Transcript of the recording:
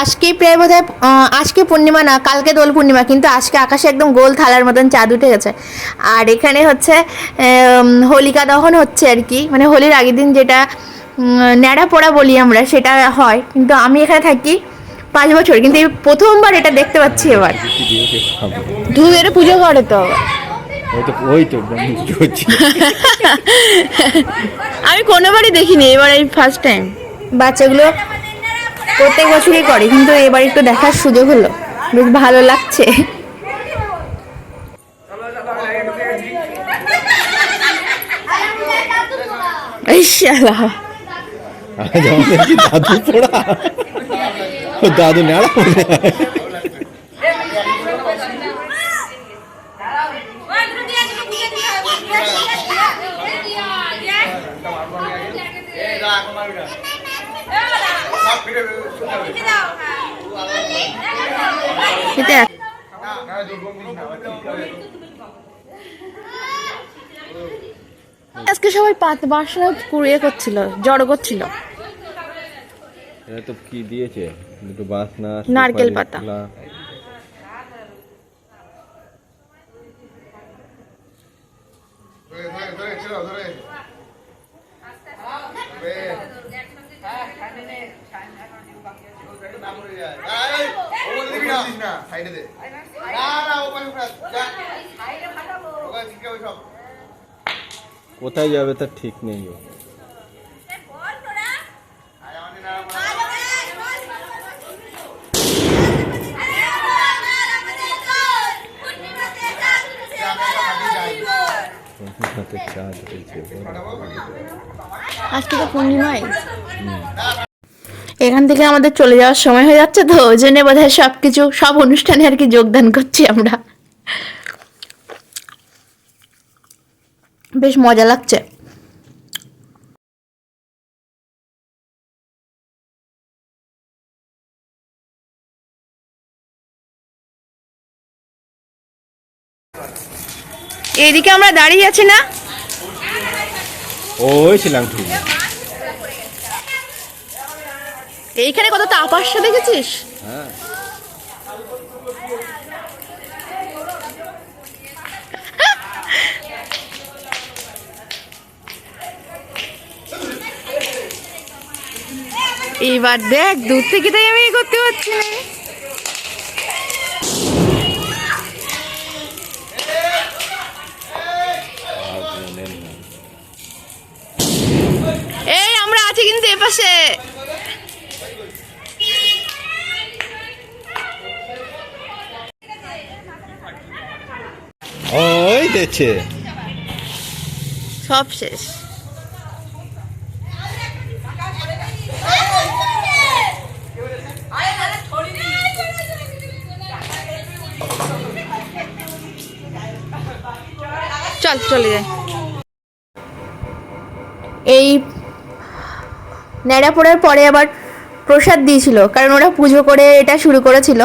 আজকেই প্রায় বোধ হয় আজকে পূর্ণিমা না কালকে দোল পূর্ণিমা কিন্তু আজকে আকাশে একদম গোল থালার মতন চাঁদ উঠে গেছে। আর এখানে হচ্ছে হোলিকা দহন হচ্ছে আর কি। মানে হোলির আগের দিন যেটা ন্যাড়া পোড়া বলি আমরা সেটা হয়। কিন্তু আমি এখানে থাকি পাঁচ বছর কিন্তু এই প্রথমবার এটা দেখতে পাচ্ছি এবার। ধুয়ে এটা পুজো করে তো। ওই তো ওই তো বন্ধু পুজো হচ্ছে। আমি কোনোবারই দেখিনি এবার এই ফার্স্ট টাইম বাচ্চাগুলো প্রত্যেক বছরই করে কিন্তু এবার একটু দেখার সুযোগ হলো। বেশ ভালো লাগছে। দাদু পড়া। দাদু নেড়া আজকে সবাই পাত বাসা কুড়িয়ে করছিল জড়ো করছিল। এটা তো কি দিয়েছে? দুটো বাসনা নারকেল সুপারি, পাতা। কলা। কোথায় যাবে তার ঠিক নেই ও। আজকে তো পূর্ণিমাই। এখান থেকে আমাদের চলে যাওয়ার সময় হয়ে যাচ্ছে তো, ওই জন্য বোধ হয় সব কিছু সব অনুষ্ঠানে আর কি যোগদান করছি আমরা। বেশ মজা লাগছে। এইদিকে আমরা দাঁড়িয়ে আছি না? ওই ছিলাম ঠিক। এইখানে কত তাপাস্যা দেখেছিস? এইবার দেখ দূর থেকে তাই আমি করতে পারছি না এই আমরা আছি কিন্তু এপাশে ওই দেখছে। সব শেষ। চল চলে যাই। এই ন্যাড়া পোড়ার পরে আবার প্রসাদ দিয়েছিল কারণ ওরা পুজো করে এটা শুরু করেছিল।